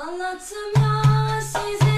Anlattım ya sizlere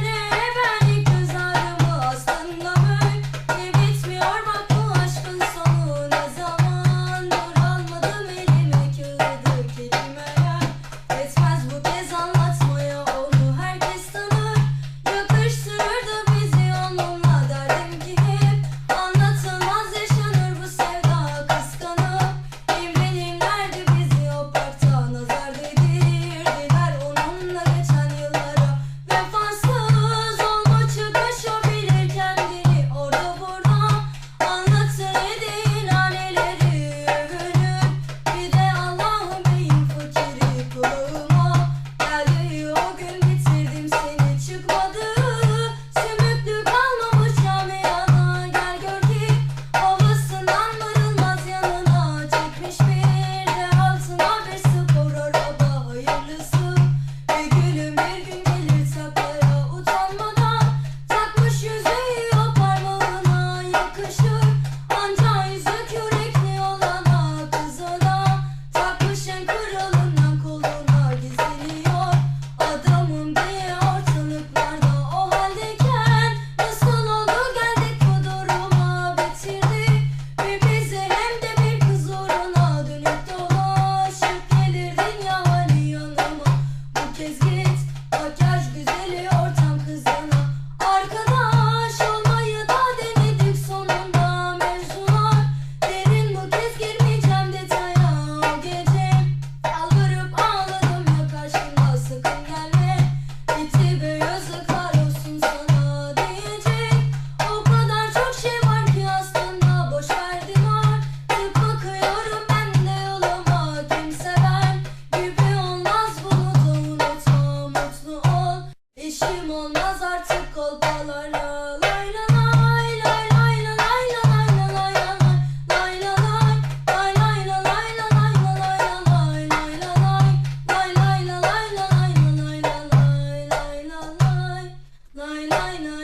işim olmaz artık kolpalarla lay lay Lay lay lay